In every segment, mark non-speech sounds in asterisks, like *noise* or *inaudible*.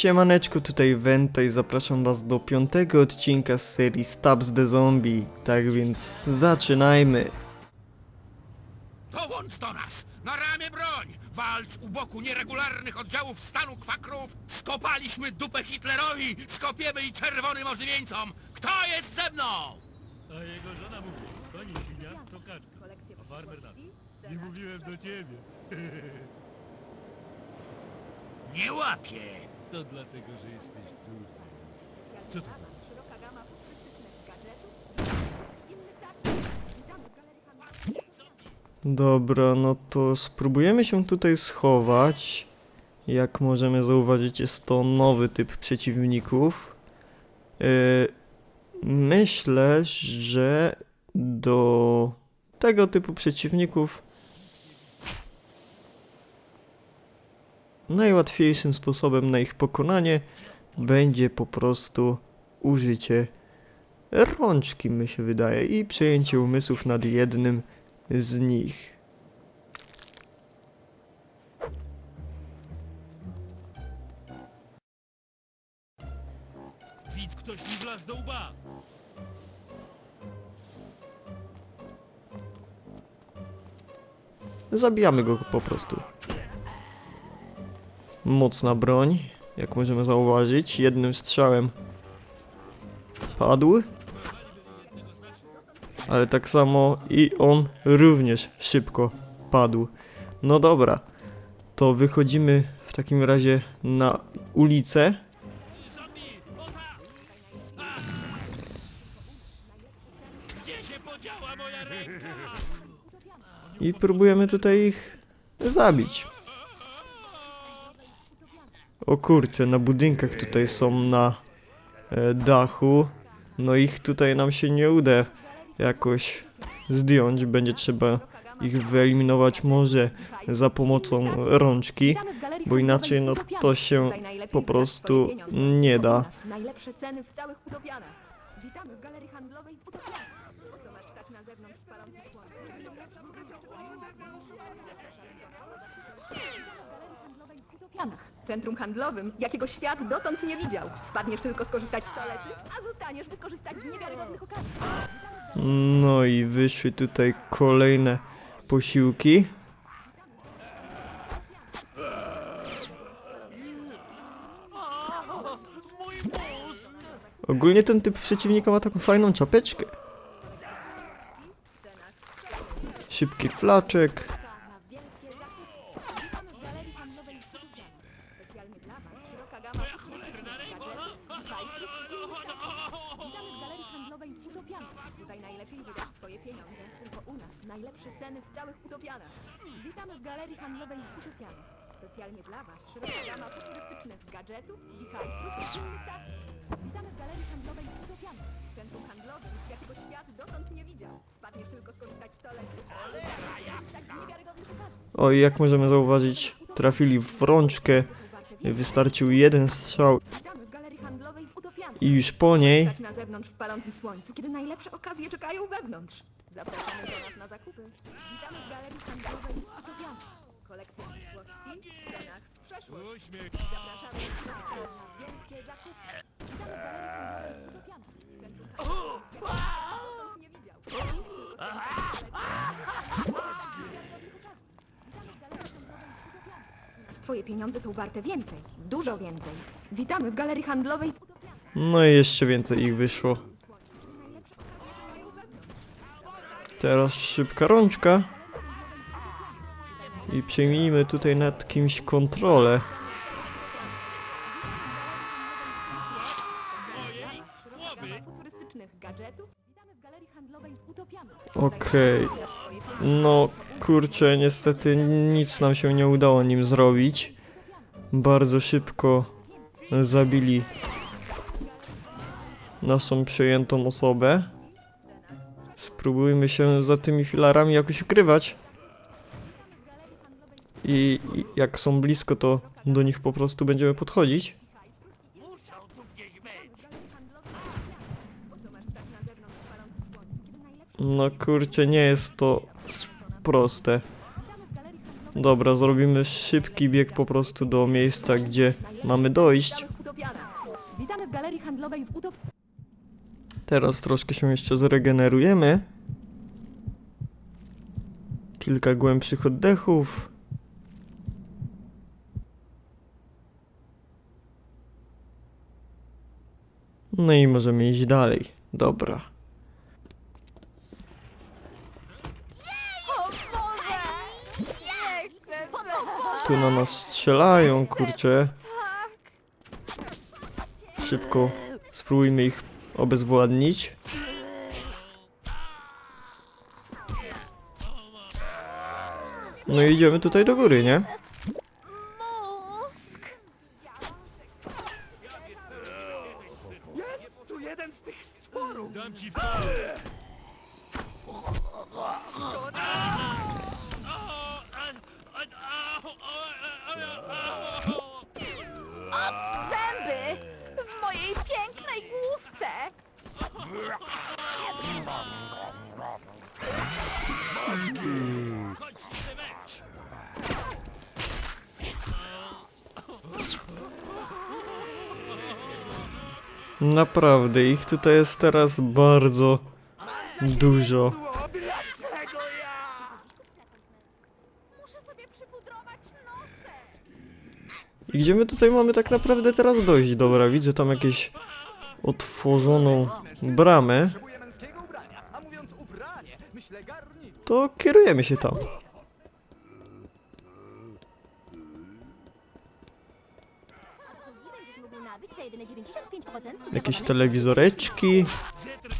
Siemaneczko, tutaj Wenta i zapraszam was do piątego odcinka z serii Stabs the Zombie. Tak więc zaczynajmy. Dołącz do nas! Na ramię broń! Walcz u boku nieregularnych oddziałów stanu kwakrów! Skopaliśmy dupę Hitlerowi! Skopiemy i czerwonym ożywieńcom! Kto jest ze mną? A jego żona mówi, to nie świnia, to kaczka. A farmer na. Nie mówiłem do ciebie. *laughs* Nie łapie! To dlatego, że jesteś durny. Co to? Szeroka gama futurystycznych gadżetów, galerii handlowej. Dobra, no to spróbujemy się tutaj schować. Jak możemy zauważyć, jest to nowy typ przeciwników. Yy, myślę, że do tego typu przeciwników najłatwiejszym sposobem na ich pokonanie będzie po prostu użycie rączki, mi się wydaje, i przejęcie umysłów nad jednym z nich. Widz, ktoś mi wlazł do łba. Zabijamy go po prostu. Mocna broń, jak możemy zauważyć. Jednym strzałem padł. Ale tak samo i on również szybko padł. No dobra, to wychodzimy w takim razie na ulicę. I próbujemy tutaj ich zabić. O kurczę, na budynkach tutaj są na e, dachu. No ich tutaj nam się nie uda jakoś zdjąć. Będzie trzeba ich wyeliminować może za pomocą rączki, bo inaczej no to się po prostu nie da. Najlepsze ceny w całych Utopianach. Witamy w galerii handlowej w Utopianach. W? W centrum handlowym, jakiego świat dotąd nie widział. Wpadniesz tylko skorzystać z toalety, a zostaniesz, by skorzystać z niewiarygodnych okazji. No i wyszły tutaj kolejne posiłki. Ogólnie ten typ przeciwnika ma taką fajną czapeczkę. Szybki flaczek. Nas najlepsze ceny w całych Utopianach. Witamy w galerii handlowej. Specjalnie dla Was szeroka gama futurystycznych gadżetów, i innych takich. Witamy w galerii handlowej. Centrum handlowym, jakiego świat dotąd nie widział. Wpadniesz tylko skorzystać z toalety, a zostaniesz tak z niewiarygodnych okazji. O, i jak możemy zauważyć, trafili w rączkę. Wystarczył jeden strzał Witamy w galerii handlowej w Utopianach. i już po niej Stać na zewnątrz w palącym słońcu, kiedy najlepsze okazje czekają wewnątrz. Zapraszamy do nas na zakupy. Witamy w galerii handlowej w Utopianach. Kolekcja przyszłości w cenach z przeszłości. Uśmiech. Zapraszamy na wielkie zakupy. Witamy w galerii handlowej w Utopianach. Centrum handlowe, jakiego nie widział. Twoje pieniądze są warte więcej, dużo więcej. Witamy w galerii handlowej w Utopianach. No i jeszcze więcej ich wyszło. Teraz szybka rączka. I przejmijmy tutaj nad kimś kontrolę. Okej. No kurczę, niestety nic nam się nie udało nim zrobić. Bardzo szybko zabili naszą przejętą osobę. Spróbujmy się za tymi filarami jakoś ukrywać. I, I jak są blisko, to do nich po prostu będziemy podchodzić. No kurczę, nie jest to proste. Dobra, zrobimy szybki bieg po prostu do miejsca, gdzie mamy dojść. Witamy w galerii handlowej w Utop... Teraz troszkę się jeszcze zregenerujemy. Kilka głębszych oddechów. No i możemy iść dalej. Dobra. Tu na nas strzelają, kurczę. Szybko spróbujmy ich obezwładnić. No i idziemy tutaj do góry, nie? Weź! Naprawdę, ich tutaj jest teraz bardzo dużo. I gdzie my tutaj mamy tak naprawdę teraz dojść? Dobra, widzę tam jakieś otworzoną bramę. To kierujemy się tam. Będziesz mógł nabyć za jedyne 95% Jakieś telewizoreczki. Też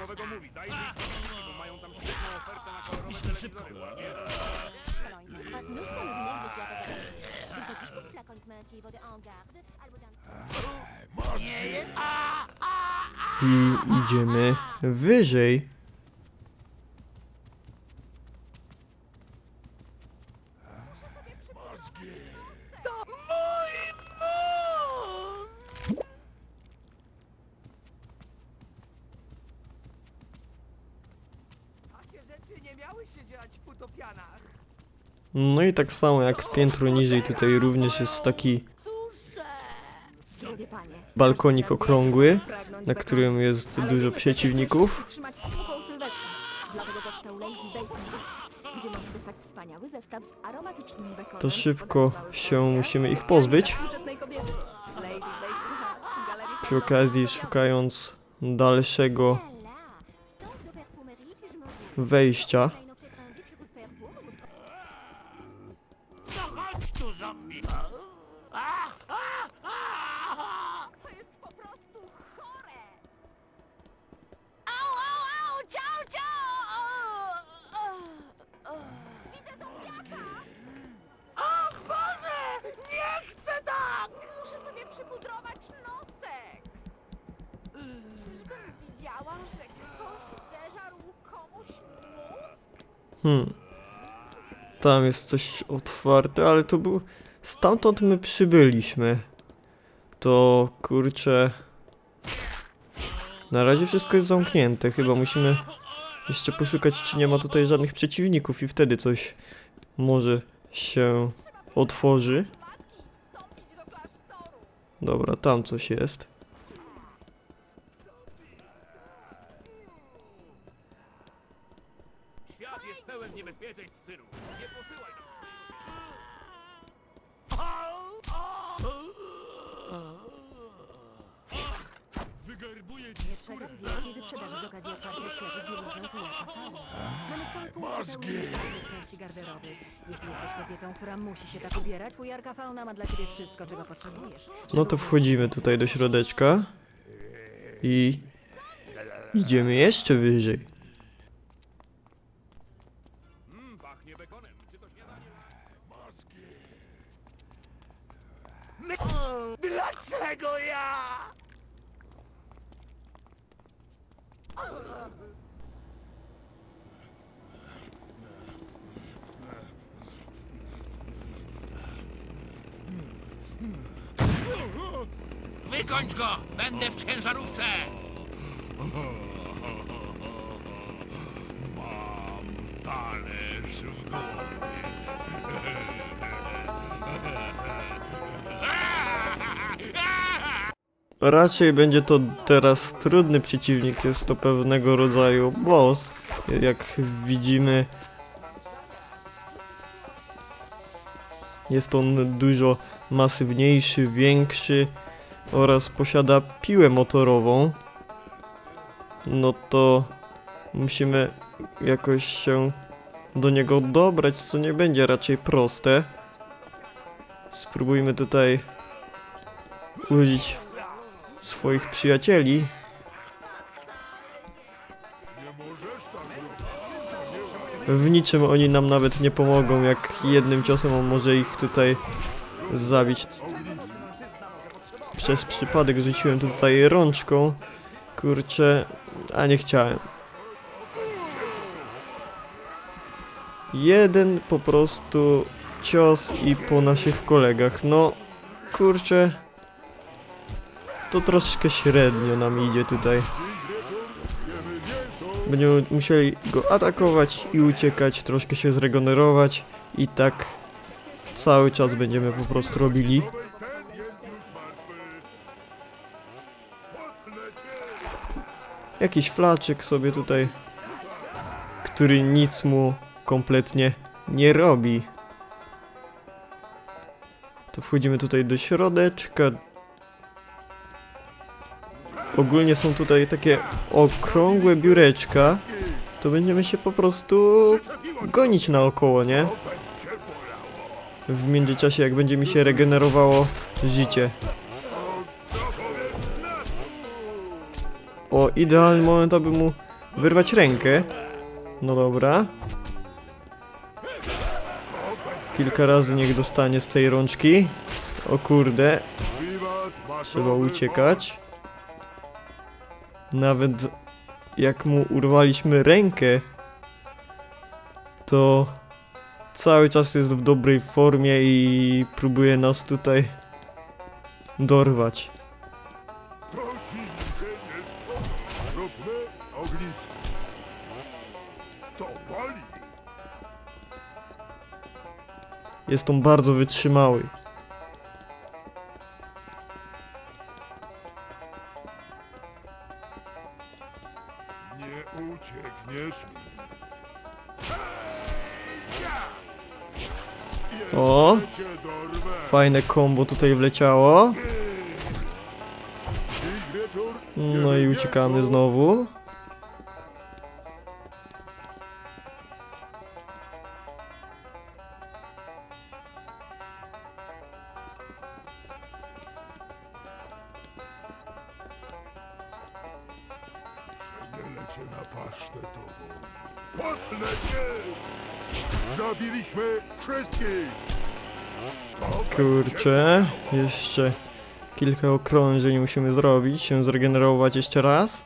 nowy I idziemy wyżej. No i tak samo jak piętro niżej tutaj również jest taki balkonik okrągły, na którym jest dużo przeciwników. To szybko się musimy ich pozbyć. Przy okazji szukając dalszego Là, Hmm. Tam jest coś otwarte, ale to był... Stamtąd my przybyliśmy. To kurczę... Na razie wszystko jest zamknięte. Chyba musimy jeszcze poszukać, czy nie ma tutaj żadnych przeciwników i wtedy coś może się otworzy. Dobra, tam coś jest. Świat jest pełen niebezpieczeństw, synu. Nie posyłaj nam Wygarbuję ci skórę. Przegap wielkiej wyprzedaży z okazji otwarcia sklepu z biurowym Kujaka Mamy cały punkt pełny części garderoby. Jeśli jesteś kobietą, która musi się tak ubierać, fujarka fauna ma dla ciebie wszystko, czego potrzebujesz. No to wchodzimy tutaj do środeczka. I... Idziemy jeszcze wyżej. Śniadanie? Dlaczego ja? Wykończ go! Będę w ciężarówce! Mam talerz Raczej będzie to teraz trudny przeciwnik, jest to pewnego rodzaju boss. Jak widzimy, jest on dużo masywniejszy, większy oraz posiada piłę motorową. No to musimy jakoś się do niego dobrać, co nie będzie raczej proste. Spróbujmy tutaj użyć swoich przyjacieli. W niczym oni nam nawet nie pomogą, jak jednym ciosem on może ich tutaj zabić. Przez przypadek rzuciłem tutaj rączką. Kurczę, a nie chciałem. Jeden po prostu cios i po naszych kolegach. No, kurczę, to troszkę średnio nam idzie tutaj. Będziemy musieli go atakować i uciekać, troszkę się zregenerować i tak cały czas będziemy po prostu robili. Jakiś flaczek sobie tutaj, który nic mu kompletnie nie robi. To wchodzimy tutaj do środeczka, Ogólnie są tutaj takie okrągłe biureczka. To będziemy się po prostu gonić naokoło, nie? W międzyczasie, jak będzie mi się regenerowało życie. O, idealny moment, aby mu wyrwać rękę. No dobra. Kilka razy niech dostanie z tej rączki. O kurde, trzeba uciekać. Nawet jak mu urwaliśmy rękę, to cały czas jest w dobrej formie i próbuje nas tutaj dorwać. Jest on bardzo wytrzymały. Nie uciekniesz mi. O, fajne kombo tutaj wleciało. No i uciekamy znowu. Cię na pasztetową. Potnę cię! Zabiliśmy wszystkich! Kurczę, jeszcze kilka okrążeń musimy zrobić, się zregenerować jeszcze raz.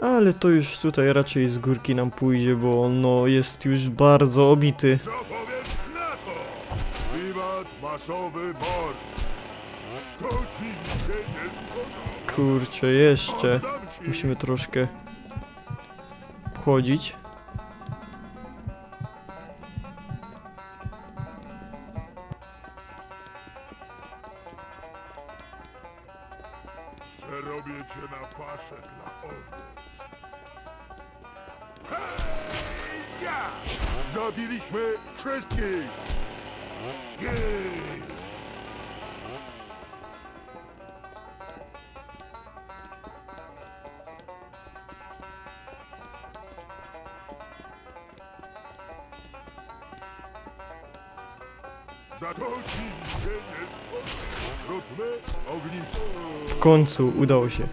Ale to już tutaj raczej z górki nam pójdzie, bo no jest już bardzo obity. Co powiesz na to? Wiwat masowy mord! To ci się nie. Kurczę, jeszcze. Musimy troszkę wchodzić. Za to ci się nie spodoba. Zróbmy ognisko. W końcu udało się.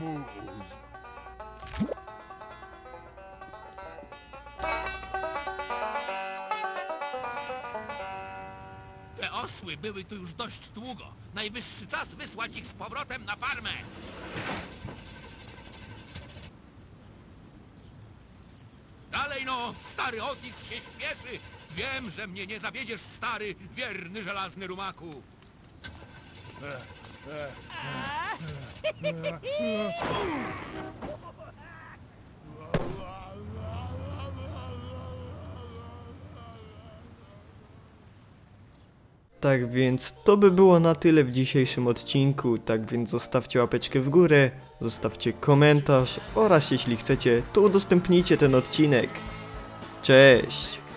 Mój mózg. Te osły były tu już dość długo. Najwyższy czas wysłać ich z powrotem na farmę. Dalej no, stary Otis się śpieszy. Wiem, że mnie nie zawiedziesz, stary, wierny żelazny rumaku. Tak więc to by było na tyle w dzisiejszym odcinku, tak więc zostawcie łapeczkę w górę, zostawcie komentarz oraz jeśli chcecie, to udostępnijcie ten odcinek. Cześć!